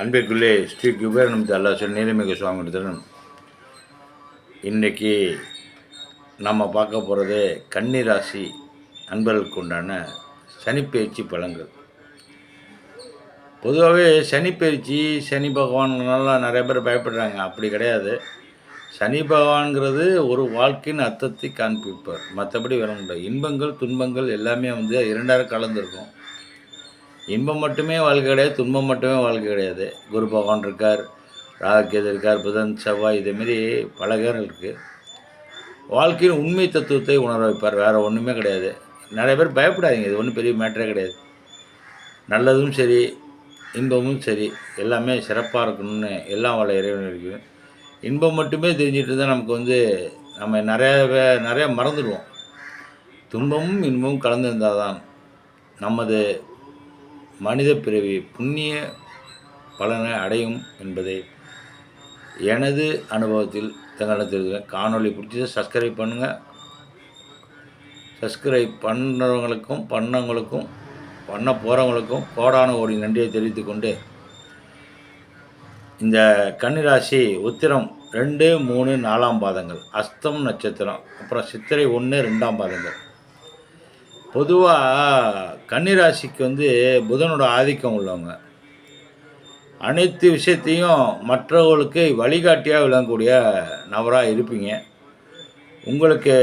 அன்பிற்குள்ளே ஸ்ரீ குபேரநம்பித்த அல்லாசன் நீலமிக சுவாமியுடன் இன்றைக்கி நம்ம பார்க்க போகிறது கன்னிராசி அன்பர்களுக்கு உண்டான சனிப்பயிற்சி பலன்கள். பொதுவாகவே சனிப்பயிற்சி சனி பகவான்லாம் நிறைய பேர் பயப்படுறாங்க. அப்படி கிடையாது. சனி பகவான்கிறது ஒரு வாழ்க்கையின் அர்த்தத்தை காண்பிப்பார். மற்றபடி வர முடியாது இன்பங்கள் துன்பங்கள் எல்லாமே வந்து இரண்டாயிரம் கலந்துருக்கும். இன்பம் மட்டுமே வாழ்க்கை கிடையாது துன்பம் மட்டுமே வாழ்க்கை கிடையாது. குரு பகவான் இருக்கார் ராகக்கேது இருக்கார் புதன் செவ்வாய் இதேமாரி பல கேரம் இருக்குது வாழ்க்கையின் உண்மை தத்துவத்தை உணர வைப்பார் வேறு ஒன்றுமே கிடையாது. நிறைய பேர் பயப்படாதீங்க இது ஒன்றும் பெரிய மேட்டரே கிடையாது. நல்லதும் சரி இன்பமும் சரி எல்லாமே சிறப்பாக இருக்கணும்னு எல்லாம் வள இறைவன் இருக்குது இன்பம் மட்டுமே தெரிஞ்சிட்டு தான் நமக்கு வந்து நம்ம நிறைய வே- மறந்துடுவோம். துன்பமும் இன்பமும் கலந்திருந்தால் தான் நமது மனித பிறவி புண்ணிய பலனை அடையும் என்பதை எனது அனுபவத்தில் தங்களிடம் தெரிவிக்கிறேன் காணொளி பிடிச்சதை சப்ஸ்கிரைப் பண்ணுங்கள் சப்ஸ்கிரைப் பண்ணுறவங்களுக்கும் பண்ணவங்களுக்கும் பண்ண போகிறவங்களுக்கும் கோடான கோடி நன்றியை தெரிவித்து கொண்டு இந்த கன்னிராசி உத்திரம் ரெண்டு மூணு நாலாம் பாதங்கள். அஸ்தம் நட்சத்திரம். அப்புறம் சித்திரை ஒன்று ரெண்டாம் பாதங்கள். பொதுவாக கன்னிராசிக்கு வந்து புதனோட ஆதிக்கம் உள்ளவங்க. அனைத்து விஷயத்தையும் மற்றவர்களுக்கு வழிகாட்டியாக விளங்கக்கூடிய நபராக இருப்பீங்க. உங்களுக்கு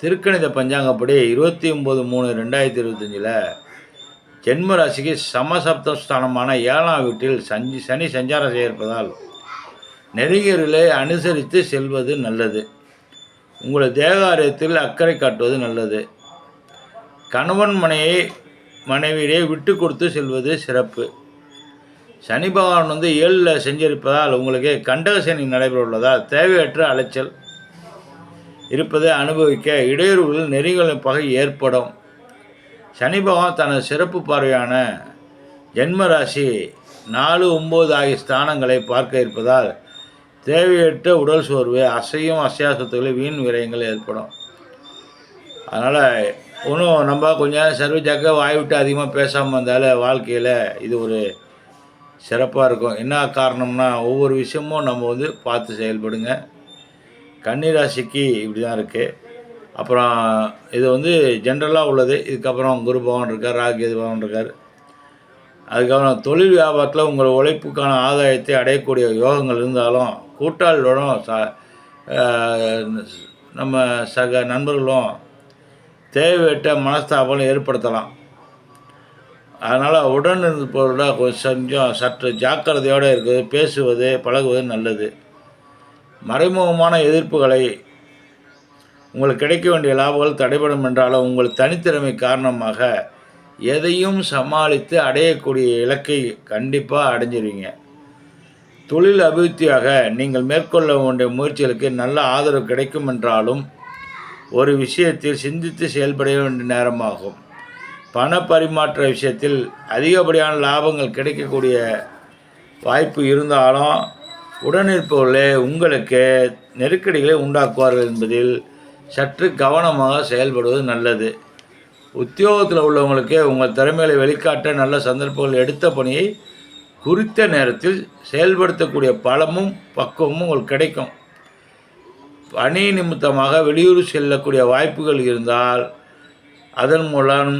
திருக்கணித பஞ்சாங்கப்படி இருபத்தி ஒம்பது மூணு ரெண்டாயிரத்தி இருபத்தஞ்சில் ஜென்ம ராசிக்கு சமசப்தஸ்தானமான ஏழாம் வீட்டில் சஞ்சி சனி சஞ்சாரம் செய்திருப்பதால் நெறிகர்களை அனுசரித்து செல்வது நல்லது. உங்களை தேகாரியத்தில் அக்கறை காட்டுவது நல்லது. கணவன் மனையை மனைவியிடையே விட்டு கொடுத்து செல்வது சிறப்பு. சனி பகவான் வந்து ஏழில் செஞ்சிருப்பதால் உங்களுக்கு கண்டக சனி நடைபெற உள்ளதால் தேவையற்ற அலைச்சல் இருப்பதை அனுபவிக்க இடையூறுகளில் நெறிகளின் பகை ஏற்படும். சனி பகவான் தனது சிறப்பு பார்வையான ஜென்ம ராசி நாலு ஒம்பது ஆகிய ஸ்தானங்களை பார்க்க இருப்பதால் தேவையற்ற உடல் சோர்வு அசையும் அசையாசத்துகளை வீண் விரயங்கள் ஏற்படும். அதனால் இன்னும் நம்ம கொஞ்சம் சர்வஜாக்க வாய் விட்டு அதிகமாக பேசாமல் இருந்தாலும் வாழ்க்கையில் இது ஒரு சிறப்பாக இருக்கும். என்ன காரணம்னா ஒவ்வொரு விஷயமும் நம்ம வந்து பார்த்து செயல்படுங்க. கன்னிராசிக்கு இப்படி தான் இருக்குது அப்புறம் இது வந்து ஜென்ரலாக உள்ளது. இதுக்கப்புறம் குரு பகவான் இருக்கார் ராகேது பகவான் இருக்கார். அதுக்கப்புறம் தொழில் வியாபாரத்தில் உங்கள் உழைப்புக்கான ஆதாயத்தை அடையக்கூடிய யோகங்கள் இருந்தாலும் கூட்டாளியோடும் ச நம்ம சக நண்பர்களும் தேவையற்ற மனஸ்தாபம் ஏற்படுத்தலாம். அதனால் உடன் இருப்பவரோட கொஞ்சம் சற்று ஜாக்கிரதையோடு இருக்குது பேசுவது பழகுவது நல்லது. மறைமுகமான எதிர்ப்புகளை உங்களுக்கு கிடைக்க வேண்டிய லாபங்கள் தடைபடும் என்றாலும் உங்கள் தனித்திறமை காரணமாக எதையும் சமாளித்து அடையக்கூடிய இலக்கை கண்டிப்பாக அடைஞ்சிருவீங்க. தொழில் அபிவிருத்தியாக நீங்கள் மேற்கொள்ள வேண்டிய முயற்சிகளுக்கு நல்ல ஆதரவு கிடைக்கும் என்றாலும் ஒரு விஷயத்தில் சிந்தித்து செயல்பட வேண்டிய நேரமாகும். பண பரிமாற்ற விஷயத்தில் அதிகப்படியான லாபங்கள் கிடைக்கக்கூடிய வாய்ப்பு இருந்தாலும் உடனிருப்பவர்களே உங்களுக்கு நெருக்கடிகளை உண்டாக்குவார்கள் என்பதில் சற்று கவனமாக செயல்படுவது நல்லது. உத்தியோகத்தில் உள்ளவங்களுக்கு உங்கள் திறமைகளை வெளிக்காட்ட நல்ல சந்தர்ப்பங்கள் எடுத்த பணியை குறித்த நேரத்தில் செயல்படுத்தக்கூடிய பலமும் பக்குவமும் உங்களுக்கு கிடைக்கும். பணி நிமித்தமாக வெளியூர் செல்லக்கூடிய வாய்ப்புகள் இருந்தால் அதன் மூலம்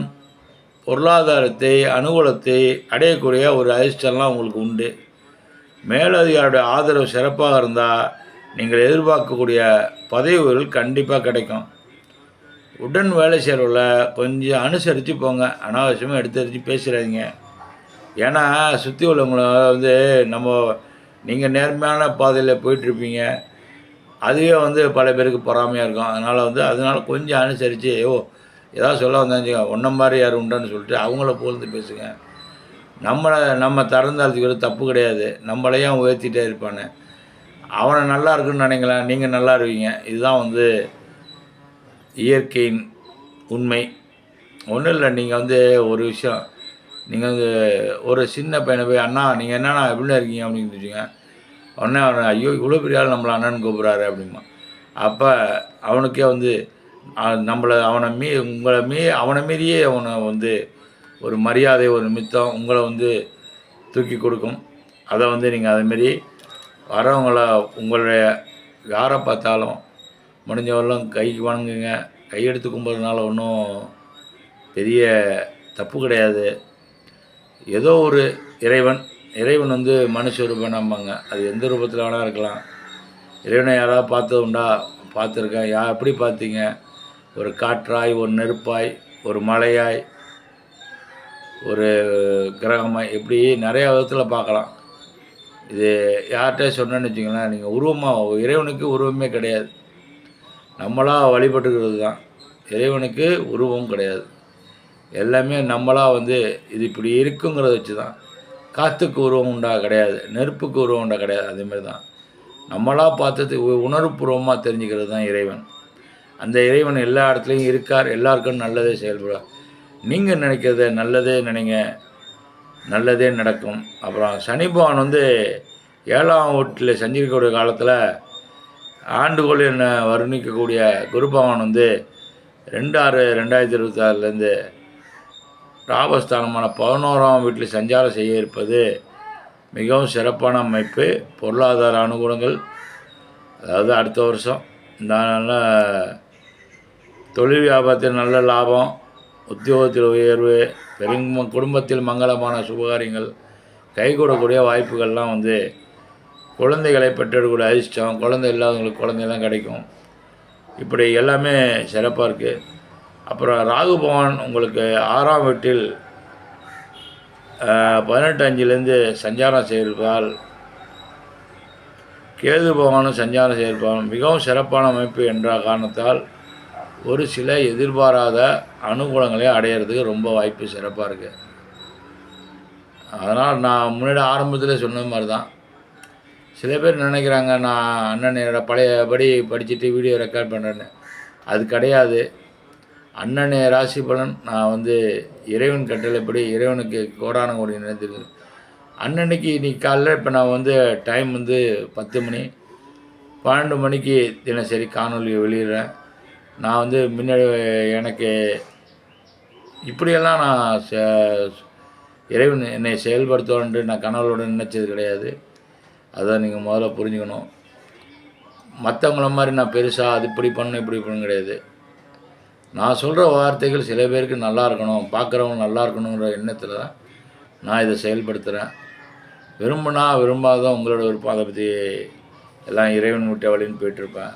பொருளாதாரத்தை அனுகூலத்தை அடையக்கூடிய ஒரு அதிர்ஷ்டம்லாம் உங்களுக்கு உண்டு. மேலதிகாரியோட ஆதரவு சிறப்பாக இருந்தால் நீங்கள் எதிர்பார்க்கக்கூடிய பதவி உயர்வுகள் கண்டிப்பாக கிடைக்கும். உடன் வேலை செய்கிறவங்கள கொஞ்சம் அனுசரித்து போங்க. அனாவசியமாக எடுத்து எடுத்து பேசிடாதீங்க. ஏன்னா சுற்றி உள்ளவங்கள வந்து நம்ம நீங்கள் நேர்மையான பாதையில் போயிட்டுருப்பீங்க அதுவே வந்து பல பேருக்கு பொறாமையாக இருக்கும். அதனால் வந்து அதனால் கொஞ்சம் அனுசரித்து ஓ ஏதாவது சொல்ல வந்தாச்சுங்க ஒன்றை மாதிரி யார் உண்டான்னு சொல்லிட்டு அவங்கள புகழ்ந்து பேசுங்க. நம்மளை நம்ம திறந்தாழ்த்துக்கிறது தப்பு கிடையாது. நம்மளையும் உயர்த்திட்டே இருப்பானே. அவனை நல்லா இருக்குன்னு நினைங்களேன். நீங்கள் நல்லா இருவீங்க இதுதான் வந்து இயற்கையின் உண்மை. ஒன்றும் இல்லை. நீங்கள் வந்து ஒரு விஷயம் நீங்கள் வந்து ஒரு சின்ன பையனை போய் அண்ணா நீங்கள் என்னண்ணா எப்படின்னு இருக்கீங்க? அப்படின்னு வச்சுங்க உடனே அவன் ஐயோ இவ்வளோ பெரிய ஆள் நம்மளை அண்ணன் கூப்பிட்றாரு அப்படிமா அப்போ அவனுக்கே வந்து நம்மளை அவனை மீ உங்களை மீ அவனை மீறியே அவனை வந்து ஒரு மரியாதை ஒரு மித்தம் உங்களை வந்து தூக்கி கொடுக்கும். அதை வந்து நீங்கள் அதேமாரி வரவங்கள உங்களுடைய யாரை பார்த்தாலும் முடிஞ்சவரெல்லாம் கைக்கு வணங்குங்க. கையெடுத்து கும்பிட்றதுனால ஒன்றும் பெரிய தப்பு கிடையாது. ஏதோ ஒரு இறைவன் இறைவன் வந்து மனுஷ ரூபம்பாங்க அது எந்த ரூபத்தில் வேணால் இருக்கலாம். இறைவனை யாராவது பார்த்தது உண்டா? பார்த்துருக்கேன். யா எப்படி பார்த்தீங்க? ஒரு காற்றாய் ஒரு நெருப்பாய் ஒரு மலையாய் ஒரு கிரகமாய் இப்படி நிறையா விதத்தில் பார்க்கலாம். இது யார்கிட்ட சொன்னேன்னு வச்சிங்களேன் நீங்கள் உருவமாக இறைவனுக்கு உருவமே கிடையாது. நம்மளாக வழிபட்டுக்கிறது தான். இறைவனுக்கு உருவம் கிடையாது. எல்லாமே நம்மளாக வந்து இது இப்படி இருக்குங்கிறத வச்சு தான் காற்றுக்கு உருவம் உண்டா கிடையாது நெருப்புக்கு உருவம் உண்டா கிடையாது அதேமாரி தான். நம்மளாக பார்த்தது உ- உணர்வுபூர்வமாக தெரிஞ்சுக்கிறது தான் இறைவன். அந்த இறைவன் எல்லா இடத்துலையும் இருக்கார் எல்லாருக்கும் நல்லதே செயல்படுவார். நீங்கள் நினைக்கிறத நல்லதே நினைங்க நல்லதே நடக்கும். அப்புறம் சனி பகவான் வந்து ஏழாம் வீட்டில் செஞ்சிருக்கக்கூடிய காலத்தில் ஆண்டுகோள் என்ன வர்ணிக்கக்கூடிய குரு பகவான் வந்து ரெண்டு ஆறு ரெண்டாயிரத்தி இருபத்தாறுலேருந்து ராபஸ்தானமான பதினோராம் வீட்டில் சஞ்சாரம் செய்ய இருப்பது மிகவும் சிறப்பான அமைப்பு. பொருளாதார அனுகூலங்கள் அதாவது அடுத்த வருஷம் இந்த நல்ல தொழில் வியாபாரத்தில் நல்ல லாபம் உத்தியோகத்தில் உயர்வு பெரும் குடும்பத்தில் மங்களமான சுபகாரியங்கள் கைகூடக்கூடிய வாய்ப்புகள்லாம் வந்து குழந்தைகளை பெற்றெடுக்கக்கூடிய அதிர்ஷ்டம் குழந்தை இல்லாதவங்களுக்கு குழந்தைலாம் கிடைக்கும். இப்படி எல்லாமே சிறப்பாக இருக்குது அப்புறம் ராகு பகவான் உங்களுக்கு ஆறாம் வீட்டில் பதினெட்டு அஞ்சுலேருந்து சஞ்சாரம் செய்திருப்பதால் கேது பகவானும் சஞ்சாரம் செய்திருப்பான் மிகவும் சிறப்பான அமைப்பு என்ற காரணத்தால் ஒரு சில எதிர்பாராத அனுகூலங்களை அடையிறதுக்கு ரொம்ப வாய்ப்பு சிறப்பாக இருக்குது அதனால் நான் முன்னாடி ஆரம்பத்தில் சொன்ன மாதிரி தான் சில பேர் நினைக்கிறாங்க நான் அண்ணன் பழைய பழையபடி படிச்சுட்டு வீடியோ ரெக்கார்ட் பண்ணுறேன்னு அது கிடையாது. அண்ணனே ராசி பலன். நான் வந்து இறைவன் கட்டளைப்படி இறைவனுக்கு கோடான கோடி நினைத்திருக்கேன் அண்ணனுக்கு இன்னைக்கு காலைல இப்போ நான் வந்து டைம் வந்து பத்து மணி. பன்னெண்டு மணிக்கு தினசரி காணொலி வெளியிடுறேன். நான் வந்து முன்னாடி எனக்கு இப்படியெல்லாம் நான் இறைவன் என்னை செயல்படுத்துவான்ட்டு நான் கனவுளோட நினச்சது கிடையாது. அதை நீங்கள் முதல்ல புரிஞ்சுக்கணும். மற்றவங்கள மாதிரி நான் பெருசாக அது இப்படி பண்ணணும் இப்படி பண்ணணும் கிடையாது. நான் சொல்கிற வார்த்தைகள் சில பேருக்கு நல்லா இருக்கணும் பார்க்குறவங்க நல்லா இருக்கணுங்கிற எண்ணத்தில் தான் நான் இதை செயல்படுத்துகிறேன் விரும்பினா விரும்பாத உங்களோட விருப்பம். அதை பற்றி எல்லாம் இறைவன் விட்ட வழின்னு போயிட்டுருப்பேன்.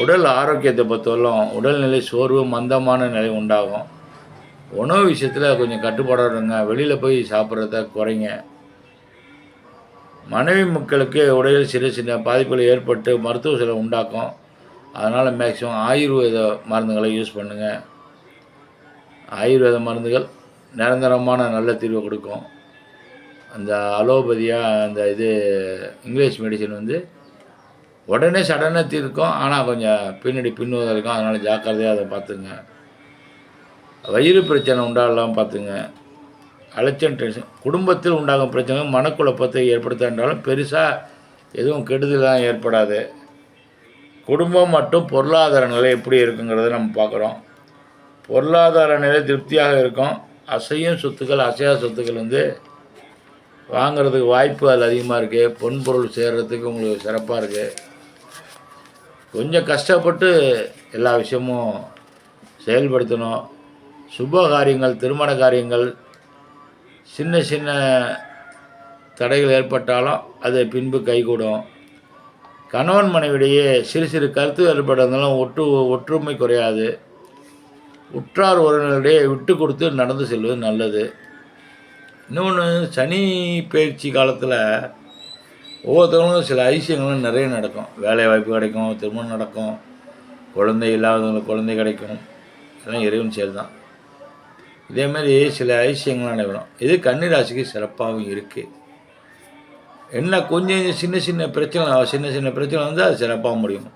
உடல் ஆரோக்கியத்தை பொறுத்தவரைக்கும் உடல்நிலை சோர்வு மந்தமான நிலை உண்டாகும். உணவு விஷயத்தில் கொஞ்சம் கட்டுப்பாடுங்க வெளியில் போய் சாப்பிட்றத குறைங்க. மனைவி மக்களுக்கு உடலில் சிறு சின்ன பாதிப்புகள் ஏற்பட்டு மருத்துவ செலவு உண்டாக்கும். அதனால் மேக்ஸிமம் ஆயுர்வேத மருந்துகளை யூஸ் பண்ணுங்கள் ஆயுர்வேத மருந்துகள் நிரந்தரமான நல்ல தீர்வை கொடுக்கும். அந்த அலோபதியாக அந்த இது இங்கிலீஷ் மெடிசன் வந்து உடனே சடனாக தீர்க்கும். ஆனால் கொஞ்சம் பின்னாடி பின்னுவதாக இருக்கும். அதனால் ஜாக்கிரதையாக அதை பார்த்துங்க. வயிறு பிரச்சனை உண்டாகலாம் பார்த்துங்க. அலைச்சல் டென்ஷன் குடும்பத்தில் உண்டாகும் பிரச்சனை மனக்குழப்பத்தை ஏற்படுத்தாண்டாலும் பெருசாக எதுவும் கெடுதலாம் ஏற்படாது. குடும்பம் மற்றும் பொருளாதார நிலை எப்படி இருக்குங்கிறத நம்ம பார்க்குறோம். பொருளாதார நிலை திருப்தியாக இருக்கும். அசையும் சொத்துக்கள் அசையா சொத்துக்கள் வந்து வாங்குறதுக்கு வாய்ப்பு அதில் அதிகமாக இருக்குது பொன் பொருள் சேர்கிறதுக்கு உங்களுக்கு சிறப்பாக இருக்குது கொஞ்சம் கஷ்டப்பட்டு எல்லா விஷயமும் செயல்படுத்தணும். சுப காரியங்கள் திருமண காரியங்கள் சின்ன சின்ன தடைகள் ஏற்பட்டாலும் அது பின்பு கைகூடும். கணவன் மனைவிடையே சிறு சிறு கருத்து வேறுபாடு ஒற்று ஒற்றுமை குறையாது. உற்றார் உறவினரிடையே விட்டு கொடுத்து நடந்து செல்வது நல்லது. இன்னொன்று சனி பயிற்சி காலத்தில் ஒவ்வொருத்தவங்களும் சில ஐசியங்களும் நிறைய நடக்கும். வேலை வாய்ப்பு கிடைக்கும் திருமணம் நடக்கும் குழந்தை இல்லாதவங்களுக்கு குழந்தை கிடைக்கும். இதெல்லாம் இறைவன் செயல் தான் இதேமாரி சில ஐசியங்கள்லாம் நடைபெறும் இது கன்னிராசிக்கு சிறப்பாகவும் இருக்குது என்ன கொஞ்சம் சின்ன சின்ன பிரச்சனை சின்ன சின்ன பிரச்சனை வந்து அது சிறப்பாக முடியும்.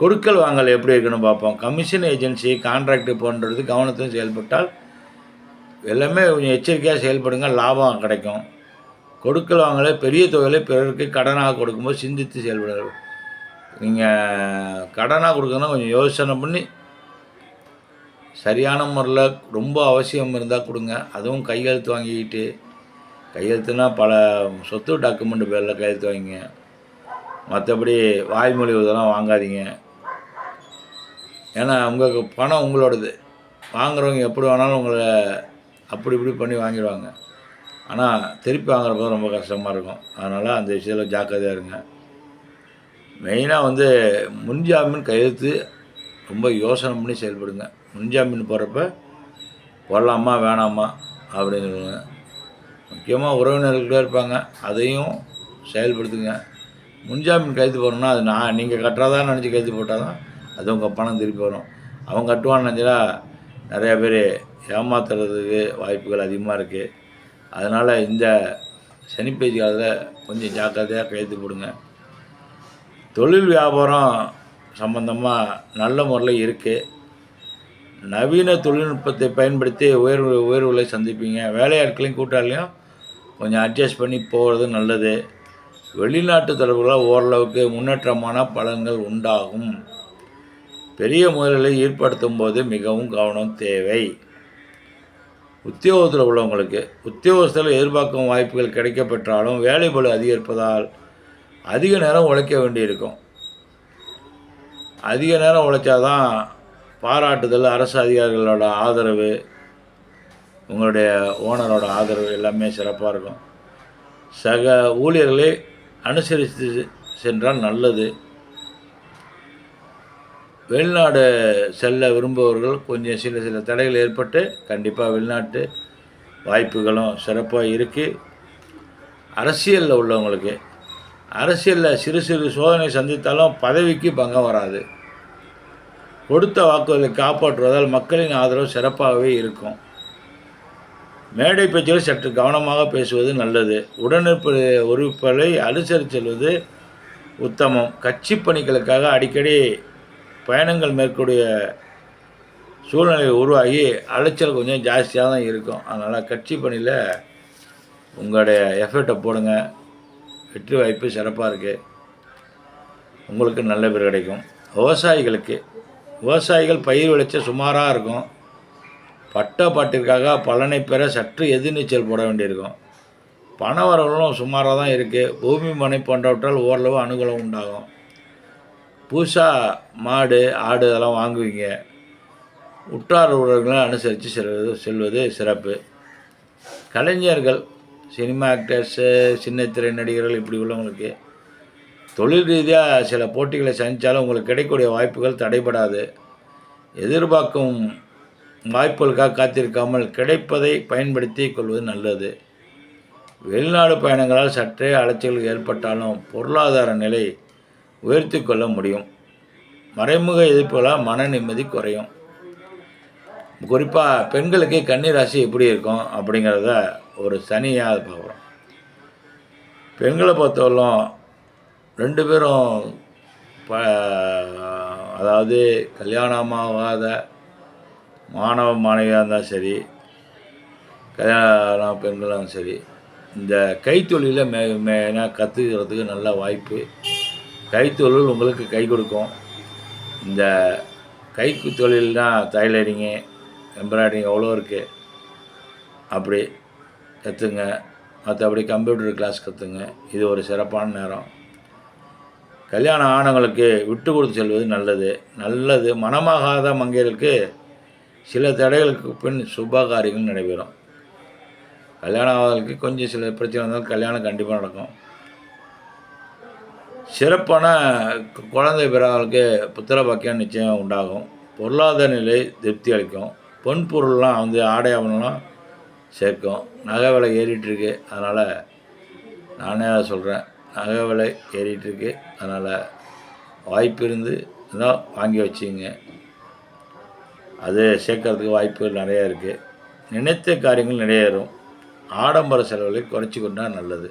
கொடுக்கல் வாங்கல் எப்படி இருக்குன்னு பார்ப்போம். கமிஷன் ஏஜென்சி கான்ட்ராக்ட் போன்றது கவனத்தையும் செயல்பட்டால் எல்லாமே கொஞ்சம் எச்சரிக்கையாக செயல்படுங்க லாபம் கிடைக்கும். கொடுக்கல் வாங்கலை பெரிய தொகையில் பிறருக்கு கடனாக கொடுக்கும்போது சிந்தித்து செயல்பட நீங்கள் கடனாக கொடுக்கணும்னா கொஞ்சம் யோசனை பண்ணி சரியான முறையில் ரொம்ப அவசியம் இருந்தால் கொடுங்க. அதுவும் கையெழுத்து வாங்கிக்கிட்டு கையெழுத்துனா பல சொத்து டாக்குமெண்ட் பேரில் கையெழுத்து வாங்கிங்க. மற்றபடி வாய்மொழி இதெல்லாம் வாங்காதீங்க. ஏன்னா உங்களுக்கு பணம் உங்களோடது. வாங்குறவங்க எப்படி வேணாலும் உங்களை அப்படி இப்படி பண்ணி வாங்கிடுவாங்க. ஆனால் திருப்பி வாங்குறப்போ ரொம்ப கஷ்டமாக இருக்கும். அதனால் அந்த விஷயத்தில் ஜாக்கிரதையாக இருங்க. மெயினாக வந்து முன்ஜாமீன் கையெழுத்து ரொம்ப யோசனை பண்ணி செயல்படுங்க. முன்ஜாமீன் போகிறப்ப போடலாமா வேணாமா அப்படின்னு சொல்லுங்கள் முக்கியமாக உறவினர்களாக இருப்பாங்க. அதையும் செயல்படுத்துங்க. முன்ஜாமீன் கையெழுத்து போடணும்னா அது நான் நீங்கள் கட்டுறதா நினச்சி கையெழுத்து போட்டால் தான் அது உங்கள் பணம் திருப்பி வரும். அவன் கட்டுவான்னு நினச்சா நிறையா பேர் ஏமாத்துறதுக்கு வாய்ப்புகள் அதிகமாக இருக்குது அதனால் இந்த சனிப்பேச்சு காலத்தில் கொஞ்சம் ஜாக்கிரதையாக கையெழுத்து போடுங்க. தொழில் வியாபாரம் சம்பந்தமாக நல்ல முறையில் இருக்குது நவீன தொழில்நுட்பத்தை பயன்படுத்தி உயர்வு உயர்வுகளை சந்திப்பீங்க. வேலையாட்களையும் கூட்டாளியும் கொஞ்சம் அட்ஜஸ்ட் பண்ணி போகிறது நல்லது. வெளிநாட்டு தொடர்புகளால் ஓரளவுக்கு முன்னேற்றமான பலன்கள் உண்டாகும். பெரிய முதல்களை ஈடுபடுத்தும் போது மிகவும் கவனம் தேவை. உத்தியோகத்தில் உள்ளவங்களுக்கு உத்தியோகத்தில் எதிர்பார்க்கும் வாய்ப்புகள் கிடைக்கப்பெற்றாலும் வேலைபளு அதிகரிப்பதால் அதிக நேரம் உழைக்க வேண்டியிருக்கும். அதிக நேரம் உழைச்சாதான் பாராட்டுதல் அரசு அதிகாரிகளோட ஆதரவு உங்களுடைய ஓனரோட ஆதரவு எல்லாமே சிறப்பாக இருக்கும். சக ஊழியர்களை அனுசரித்து சென்றால் நல்லது. வெளிநாடு செல்ல விரும்புபவர்கள் கொஞ்சம் சில சில தடைகள் ஏற்பட்டு கண்டிப்பாக வெளிநாட்டு வாய்ப்புகளும் சிறப்பாக இருக்குது அரசியலில் உள்ளவங்களுக்கு அரசியலில் சிறு சிறு சோதனை சந்தித்தாலும் பதவிக்கு பங்கம் வராது. கொடுத்த வாக்குறுதியை காப்பாற்றுவதால் மக்களின் ஆதரவு சிறப்பாகவே இருக்கும். மேடை பேச்சில் சற்று கவனமாக பேசுவது நல்லது. உடனிருப்பு உறுப்புகளை அனுசரித்து செல்வது உத்தமம். கட்சி பணிகளுக்காக அடிக்கடி பயணங்கள் மேற்கூடிய சூழ்நிலை உருவாகி அலைச்சல் கொஞ்சம் ஜாஸ்தியாக தான் இருக்கும். அதனால் கட்சி பணியில் உங்களுடைய எஃபர்ட்டை போடுங்க. வெற்றி வாய்ப்பு சிறப்பாக இருக்குது உங்களுக்கு நல்ல பேர் கிடைக்கும். விவசாயிகளுக்கு விவசாயிகள் பயிர் விளைச்சல் சுமாராக இருக்கும். பட்ட பாட்டிற்காக பலனை பெற சற்று எதிர்நீச்சல் போட வேண்டியிருக்கும். பண வரவுகளும் சுமாராக தான் இருக்குது பூமி மனை போன்றவற்றால் ஓரளவு அனுகூலம் உண்டாகும். புதுசாக மாடு ஆடு அதெல்லாம் வாங்குவீங்க. உற்றார் உறவுகளை அனுசரித்து செல்வது செல்வது சிறப்பு. கலைஞர்கள் சினிமா ஆக்டர்ஸு சின்னத்திரை நடிகர்கள் இப்படி உள்ளவங்களுக்கு தொழில் ரீதியாக சில போட்டிகளை சந்தித்தாலும் உங்களுக்கு கிடைக்கக்கூடிய வாய்ப்புகள் தடைபடாது. எதிர்பார்க்கும் வாய்ப்புகளுக்காக காத்திருக்காமல் கிடைப்பதை பயன்படுத்தி கொள்வது நல்லது. வெளிநாடு பயணங்களால் சற்றே அலைச்சல்கள் ஏற்பட்டாலும் பொருளாதார நிலை உயர்த்தி கொள்ள முடியும். மறைமுக எதிர்ப்புகளால் மன நிம்மதி குறையும். குறிப்பாக பெண்களுக்கு கன்னி ராசி எப்படி இருக்கும் அப்படிங்கிறத ஒரு சனியாக பார்க்குறோம். பெண்களை பொறுத்தவரைக்கும் ரெண்டு பேரும் ப அதாவது கல்யாணமாகாத மாணவ மாணவியாக இருந்தாலும் சரி கல்யாண பெண்களாக சரி இந்த கைத்தொழிலை மே மெயினாக கற்றுக்கிறதுக்கு நல்ல வாய்ப்பு. கைத்தொழில் உங்களுக்கு கை கொடுக்கும். இந்த கை தொழில்னால் டைலரிங்கு எம்ப்ராய்டிங் எவ்வளோ இருக்குது அப்படி கற்றுங்க மற்றபடி கம்ப்யூட்டர் கிளாஸ் கற்றுங்க இது ஒரு சிறப்பான நேரம். கல்யாண ஆணவங்களுக்கு விட்டு கொடுத்து செல்வது நல்லது. நல்லது மனமாகாத மங்கையர்களுக்கு சில தடைகளுக்கு பின் சுப காரியங்கள் நடைபெறும். கல்யாணம் ஆவதற்கு கொஞ்சம் சில பிரச்சனை இருந்தாலும் கல்யாணம் கண்டிப்பாக நடக்கும். சிறப்பான கு- குழந்தை பிறகு புத்திர பாக்கியம் நிச்சயம் உண்டாகும். பொருளாதார நிலை திருப்தி அளிக்கும். பொன் பொருள்லாம் வந்து ஆடை ஆவணம்லாம் சேர்க்கும். நகை விலை ஏறிட்டுருக்கு அதனால் நானே அதை சொல்கிறேன் நகை விலை ஏறிட்டுருக்கு. அதனால் வாய்ப்பு இருந்து தான் வாங்கி வச்சுங்க. அது சேர்க்கறதுக்கு வாய்ப்புகள் நிறையா இருக்குது நினைத்த காரியங்கள் நிறைவேறும் ஆடம்பர செலவுகளை குறைச்சி கொண்டால் நல்லது.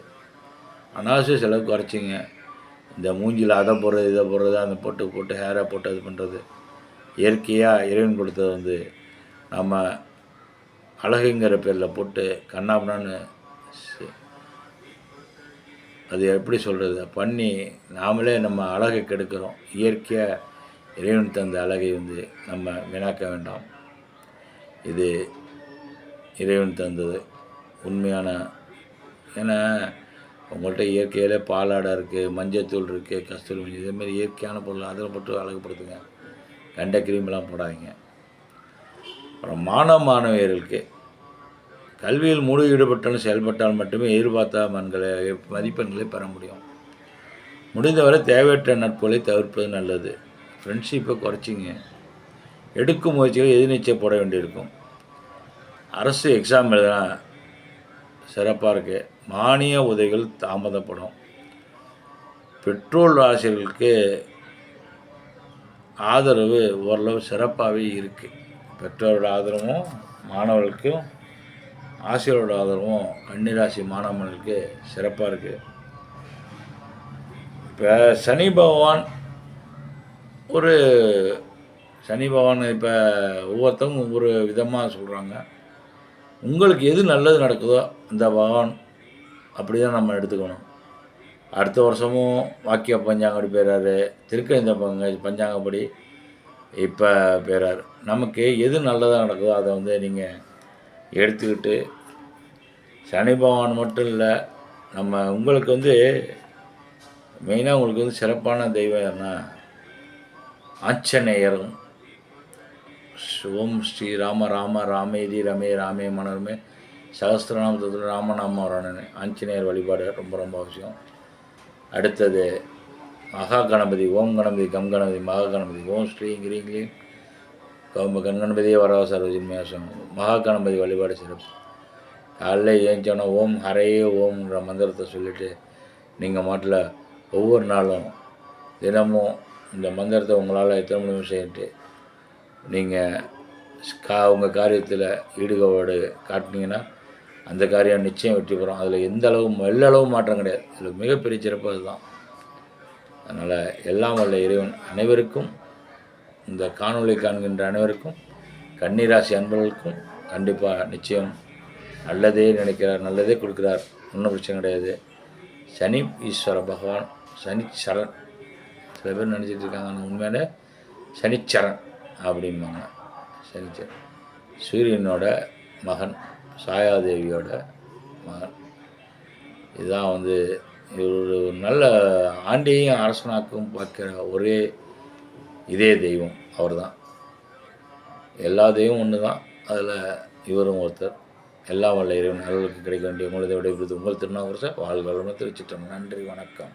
அனாவசிய செலவு குறைச்சிங்க. இந்த மூஞ்சியில் அதை போடுறது இதை போடுறது அந்த போட்டு போட்டு ஹேரை போட்டு இது பண்ணுறது இயற்கையாக இறைவன் கொடுத்தது வந்து நம்ம அழகுங்கிற பேரில் போட்டு கண்ணாபுனான்னு அது எப்படி சொல்கிறது பண்ணி நாமளே நம்ம அழகை கெடுக்கிறோம். இயற்கையாக இறைவன் தந்த அழகை வந்து நம்ம வீணாக்க வேண்டாம். இது இறைவன் தந்தது உண்மையான ஏன்னா உங்கள்கிட்ட இயற்கையில் பாலாடை இருக்குது மஞ்சத்தூள் இருக்குது கஸ்தூரி மஞ்சள் இதேமாதிரி இயற்கையான பொருள் அதில் மட்டும் அழகுப்படுத்துங்க கண்ட கிரீம்லாம் போடாதீங்க. அப்புறம் மாணவ மாணவியர்களுக்கு கல்வியில் முழு ஈடுபட்டாலும் செயல்பட்டால் மட்டுமே எதிர்பார்த்த மண்களை மதிப்பெண்களை பெற முடியும். முடிந்தவரை தேவையற்ற நட்புகளை தவிர்ப்பது நல்லது. ஃப்ரெண்ட்ஷிப்பை குறைச்சிங்க. எடுக்கும் முயற்சிகள் எதிர்நீச்சல் போட வேண்டியிருக்கும். அரசு எக்ஸாம் எழுதினா சிறப்பாக இருக்குது மானிய உதவிகள் தாமதப்படும். பெட்ரோல் ஆசிரியர்களுக்கு ஆதரவு ஓரளவு சிறப்பாகவே இருக்குது பெற்றோரோட ஆதரவும் மாணவர்களுக்கும் ஆசிரியரோட ஆதரவும் கன்னிராசி மாணவர்களுக்கு சிறப்பாக இருக்குது இப்போ சனி பகவான் ஒரு சனி பகவான் இப்போ ஒவ்வொருத்தவங்க ஒவ்வொரு விதமாக சொல்கிறாங்க உங்களுக்கு எது நல்லது நடக்குதோ அந்த பகவான் அப்படி தான் நம்ம எடுத்துக்கணும். அடுத்த வருஷமும் வாக்கிய பஞ்சாங்கப்படி போயிறாரு. திருக்கணித பங்க பஞ்சாங்கப்படி இப்போ போயிறாரு. நமக்கு எது நல்லதாக நடக்குதோ அதை வந்து நீங்கள் எடுத்துக்கிட்டு சனி பகவான் மட்டும் இல்லை நம்ம உங்களுக்கு வந்து மெயினாக உங்களுக்கு வந்து சிறப்பான தெய்வம் யாருன்னா ஆஞ்சநேயரும். ஓம் ஸ்ரீ ராம ராம ராமேதி ரமே ராமே மனருமே. சகஸ்திரநாமத்தில் ராமநாம வரணு ஆஞ்சநேயர் வழிபாடு ரொம்ப ரொம்ப அவசியம். அடுத்தது மகா கணபதி ஓம் கணபதி கம் கணபதி மகா கணபதி. ஓம் ஸ்ரீ கிரீ கௌம கண்கணபதியே வரவ சர்வஜன்மேசம் மகா கணபதி வழிபாடு சிறப்பு. காலைல ஏஞ்சோன்னா ஓம் ஹரையே ஓம்ன்ற மந்திரத்தை சொல்லிவிட்டு நீங்கள் மாட்டில் ஒவ்வொரு நாளும் தினமும் இந்த மந்திரத்தை உங்களால் எத்தனை மணி செய்யிட்டு நீங்கள் கா உங்கள் காரியத்தில் ஈடுபாடு காட்டினீங்கன்னா அந்த காரியம் நிச்சயம் வெற்றி பெறும். அதில் எந்த அளவு எல்ல மாற்றம் கிடையாது. அதில் மிகப்பெரிய சிறப்பு அதுதான். அதனால் எல்லாம் வல்ல இறைவன் அனைவருக்கும் இந்த காணொளி காண்கின்ற அனைவருக்கும் கன்னிராசி அன்பர்களுக்கும் கண்டிப்பாக நிச்சயம் நல்லதே நினைக்கிறார் நல்லதே கொடுக்குறார். ஒன்றும் பிரச்சனை கிடையாது. சனி ஈஸ்வர பகவான் சனிச்சரன் சில பேர் நினச்சிட்டு இருக்காங்க ஆனால் உண்மையிலே சனிச்சரன் அப்படிம்பாங்க. சனிச்சரன் சூரியனோட மகன் சாயாதேவியோட மகன். இதுதான் வந்து இவர் ஒரு நல்ல ஆண்டியையும் அரசனாக்கும் பார்க்கிற ஒரே இதே தெய்வம் அவர் தான் எல்லா தெய்வம் ஒன்று தான் அதில் இவரும் ஒருத்தர். எல்லா வல்ல இறைவன் அலுவலுக்கு கிடைக்க வேண்டிய உங்களது விடைபெறுது உங்கள் திருநாவுக்கரசர் வாழ்க வளமுடன் திருச்சிட்டம் நன்றி வணக்கம்.